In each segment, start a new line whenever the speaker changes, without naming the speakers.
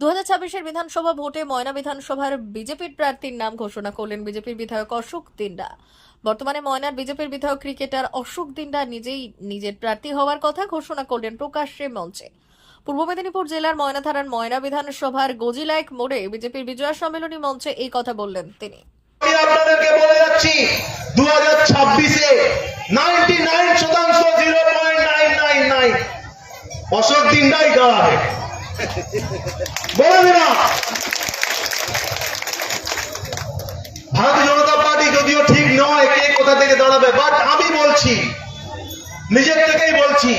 দু
বিধানসভা ভোটে ময়না বিধানসভার বিজেপির প্রার্থীর নাম ঘোষণা করলেন বিজেপির বিধায়ক অশোক দিন্ডা বর্তমানে ময়নার বিজেপির বিধায়ক ক্রিকেটার অশোক দিন্ডা নিজেই নিজের প্রার্থী হওয়ার কথা ঘোষণা করলেন প্রকাশ্যে মঞ্চে। পূর্ব মেদিনীপুর জেলার ময়নাথানার ময়না বিধানসভার গজিলাইক মোড়ে বিজেপির বিজয়া সম্মেলনী মঞ্চে এই কথা বললেন তিনি।
আমি আপনাদেরকে বলে যাচ্ছি দু হাজার ছাব্বিশে নাইনটি নাইন শতাংশ zero point nine nine nine. Ashok দিনটাই দাঁড়াবে বলে দিলাম ভারতীয় জনতা পার্টি যদিও ঠিক নয় কে কোথা থেকে দাঁড়াবে বাট আমি বলছি, নিজের থেকেই বলছি,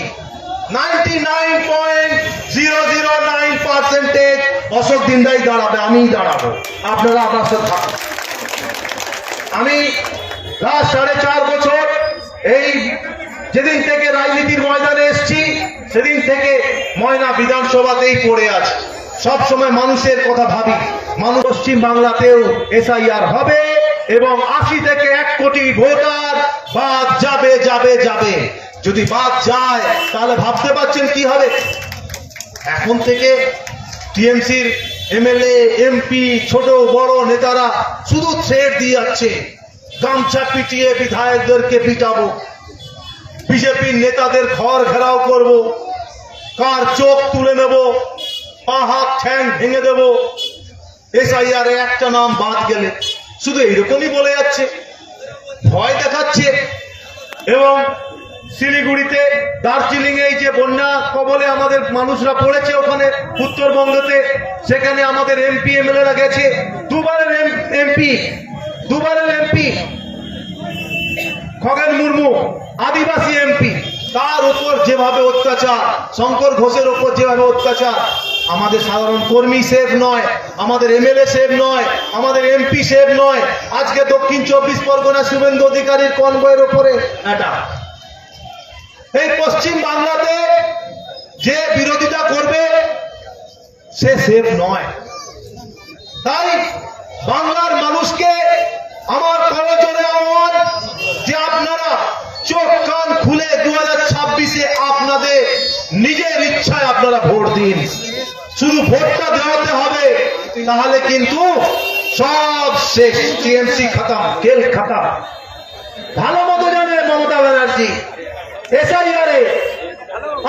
ninety nine point zero zero nine percentage Ashok দিনটাই দাঁড়াবে, আমিই দাঁড়াবো। আপনারা আমার সাথে থাকুন। আমি লাস্ট সাড়ে চার বছর এই যেদিন থেকে রাজনীতির ময়দানে এসেছি, সেদিন থেকে ময়না বিধানসভাতেই পড়ে আছে। সব সময় মানুষের কথা ভাবি। মানুষ পশ্চিম বাংলাতেও এসআইআর হবে এবং আশি থেকে এক কোটি ভোটার বাদ যাবে যাবে যাবে। যদি বাদ যায়, তাহলে ভাবতে পারছেন কি হবে? এখন থেকে টিএমসির এমএলএ, এমপি, ছোট, বড় নেতারা শুধু থ্রেট দিয়ে যাচ্ছে। গামছা পিটিয়ে বিধায়কদেরকে পিটাবো। বিজেপির নেতাদের ঘর ঘেরাও করব। কার চোখ তুলে নেব, পা হাত ঠ্যাং ভেঙে দেব। এসআইআর একটা নাম বাদ গেলে শুধু এইরকমই বলে যাচ্ছে। ভয় দেখাচ্ছে। এবং শিলিগুড়িতে দার্জিলিং এই যে বন্যা কবলে আমাদের মানুষরা পড়েছে ওখানে, উত্তরবঙ্গতে, সেখানে আমাদের এমপি, এমএলএরা গেছে। দুবারের এমপি দুবারের এমপি খগেন মুর্মু, আদিবাসী এমপি, তার উপর যেভাবে অত্যাচার, শঙ্কর ঘোষের উপর যেভাবে অত্যাচার, আমাদের সাধারণ কর্মী সেফ নয়, আমাদের এমএলএ সেফ নয়, আমাদের এমপি সেফ নয়, আজকে দক্ষিণ চব্বিশ পরগনা শুভেন্দু অধিকারীর কনভয়ের উপরে এটা এই পশ্চিম বাংলাতে যে বিরোধিতা করবে, সে সেফ নয়। তাই বাংলার মানুষকে আমার খুলে দু ছাব্বিশে আপনাদের নিজের ইচ্ছায় আপনারা ভোট দিন। শুধু ভোটটা দেওয়াতে হবে, তাহলে কিন্তু সব শেষ। টিএমসি খাতাম খেল খাতাম। ভালো মতো জানে মমতা ব্যানার্জি। এসআইআরে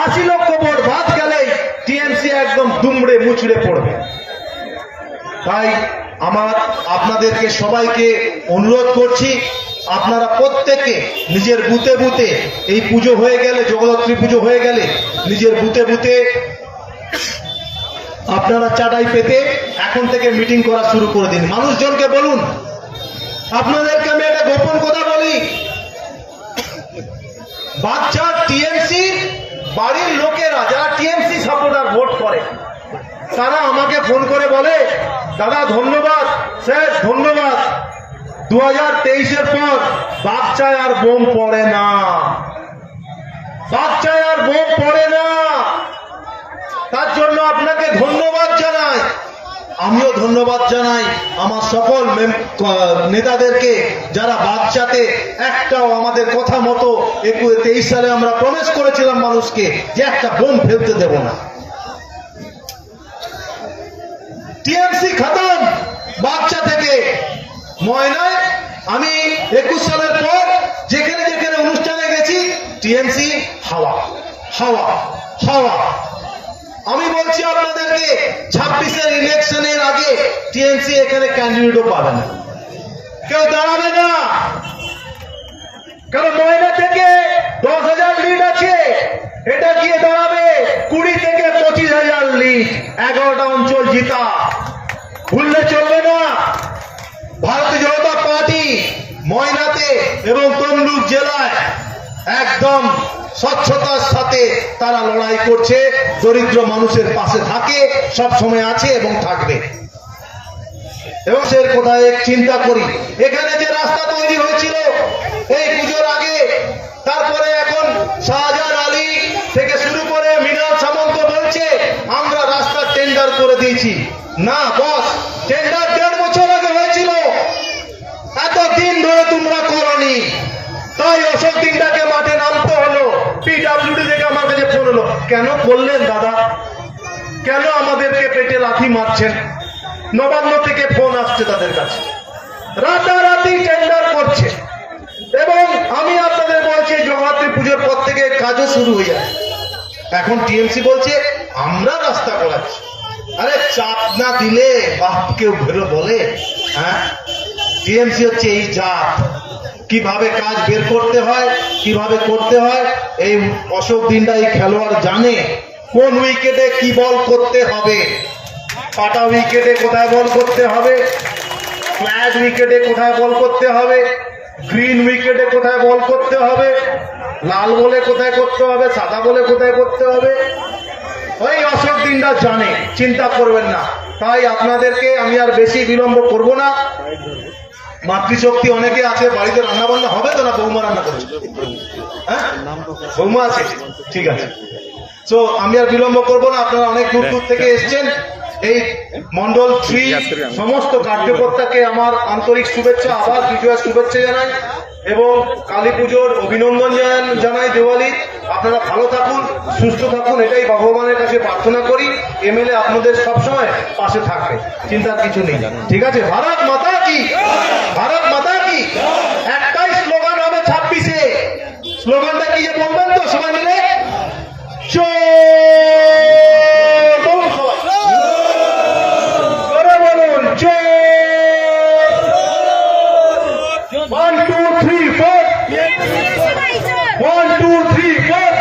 আশি লক্ষ ভোট ভাত গেলেই টিএমসি একদম দুমড়ে মুচড়ে পড়বে। তাই আমার আপনাদেরকে সবাইকে অনুরোধ করছি আপনারা প্রত্যেকে নিজের বুতে বুতে এই পুজো হয়ে গেলে, জগদ্ধাত্রী পুজো হয়ে গেলে নিজের বুতে বুতে আপনারা চাটাই পেতে এখন থেকে মিটিং করা শুরু করে দিন। মানুষজনকে বলুন, আপনাদেরকে আমি একটা গোপন কথা বলি। বাচ্চা টিএমসি, বাড়ির লোকেরা, যারা টিএমসি সাপোর্টার ভোট করে, তারা আমাকে ফোন করে বলে, দাদা, ধন্যবাদ, স্যার, ধন্যবাদ। দু হাজার তেইশের পর বাচ্চায় আর বোম পড়ে না। বাচ্চায় আর বোম পড়ে না। তার জন্য আপনাকে ধন্যবাদ জানাই। আমিও ধন্যবাদ জানাই আমার সকল নেতাদেরকে যারা বাচ্চাতে একটাও আমাদের কথা মতো একুশ তেইশ সালে আমরা প্রবেশ করেছিলাম মানুষকে যে একটা বোম ফেলতে দেব না। টিএমসি খতম। বাচ্চা থেকে ময়নায় আমি একুশ সালের পর যেখানে যেখানে অনুষ্ঠানে গেছি, টিএমসি, হাওয়া হাওয়া হাওয়া। আমি বলছি আপনাদেরকে, ছাব্বিশের ইলেকশনের আগে টিএমসি এখানে ক্যান্ডিডেটও পাবে না। কেউ দাঁড়াবে না। কারণ ময়না থেকে দশ হাজার লিড আছে। এটা গিয়ে দাঁড়াবে কুড়ি থেকে পঁচিশ হাজার লিড এগারোটা অঞ্চল জিতা। ভুললে চলবে না ভারতীয় জনতা পার্টি ময়নাতে এবং তমলুক জেলায় একদম স্বচ্ছতার সাথে তারা লড়াই করছে, দরিদ্র মানুষের পাশে থাকে সব সময় আছে এবং থাকবে। এবং সে কোথায় চিন্তা করি, এখানে যে রাস্তা তৈরি হয়েছিল, এই পুজোর আগে, তারপরে এখন শাহজাহান আলী থেকে শুরু করে মৃণাল সামন্ত বলছে, আমরা রাস্তা টেন্ডার করে দিয়েছি। না, বস টেন্ডার দেড় বছর আগে হয়েছিল দিনটাকে মাঠে নামতে হলো। পিডাব্লিউডি থেকে আমার কাছে ফোন হলো, কেন করলেন দাদা? কেন আমাদেরকে পেটে লাথি মারছেন? নবান্ন থেকে ফোন আসছে তাদের কাছে। রাতারাতি টেন্ডার করছে। এবং আমি আপনাদের বলছি জগদ্ধাত্রী পুজোর পর থেকে কাজও শুরু হয়ে যায় এখন টিএমসি বলছে, আমরা রাস্তা করাচ্ছি। আরে, চাপ না দিলে বাপ কেউ বেরো বলে হ্যাঁ? টিএমসি হচ্ছে এই জাত। কীভাবে কাজ বের করতে হয়, কীভাবে করতে হয়, এই অশোক দিনটা এই খেলোয়াড় জানে কোন উইকেটে কি বল করতে হবে। পাটা উইকেটে কোথায় বল করতে হবে ফ্ল্যাট উইকেটে কোথায় বল করতে হবে গ্রিন উইকেটে কোথায় বল করতে হবে, লাল বলে কোথায় করতে হবে, সাদা বলে কোথায় করতে হবে। ওই অশোক দিনটা জানে, চিন্তা করবেন না। তাই আপনাদেরকে আমি আর বেশি বিলম্ব করব না। মাতৃশক্তি অনেকে আছে, বাড়িতে রান্না বান্না হবে তো না বৌমা রান্না করবে হ্যাঁ? বৌমা আছে? ঠিক আছে। তো আমি আর বিলম্ব করব না, আপনারা অনেক দূর দূর থেকে এসছেন। এই মন্ডল থ্রি সমস্ত কার্যকর্তাকে আমার আন্তরিক শুভেচ্ছা, আবার বিজয়ের শুভেচ্ছা জানাই, এবং কালী পুজোর অভিনন্দন জানাই দিওয়ালি। আপনারা ভালো থাকুন, সুস্থ থাকুন, এটাই ভগবানের কাছে প্রার্থনা করি। এমএলএ আপনাদের সবসময় পাশে থাকবে, চিন্তার কিছু নেই। ঠিক আছে? ভারত মাতা কি? ভারত মাতা কি? একটাই স্লোগান হবে ছাব্বিশে। স্লোগানটা কি যে বলবেন তো সবাই মিলে? বলুন one two three four one two three four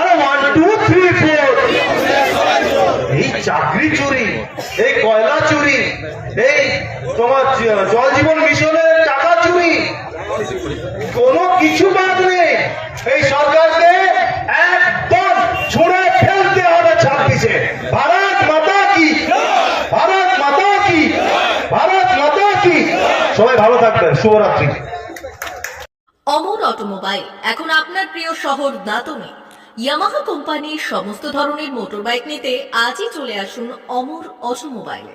আরে ওয়ান টু থ্রি এই চাকরি চুরি এই কয়লা এই, তোমার জল জীবন মিশনের টাকা চুরি। কোনো কিছু বাদ নেই। এই সরকারকে একদম ছুঁড়ে ফেলতে হবে ছাব্বিশে। ভারত মাতা কি? ভারত মাতা কি? ভারত মাতা কি? সবাই ভালো থাকবেন। শুভরাত্রি।
অমর অটোমোবাইল, এখন আপনার প্রিয় শহর দাতনে ইয়ামাহা কোম্পানির সমস্ত ধরনের মোটরবাইক নিতে আজই চলে আসুন অমর অটোমোবাইলে।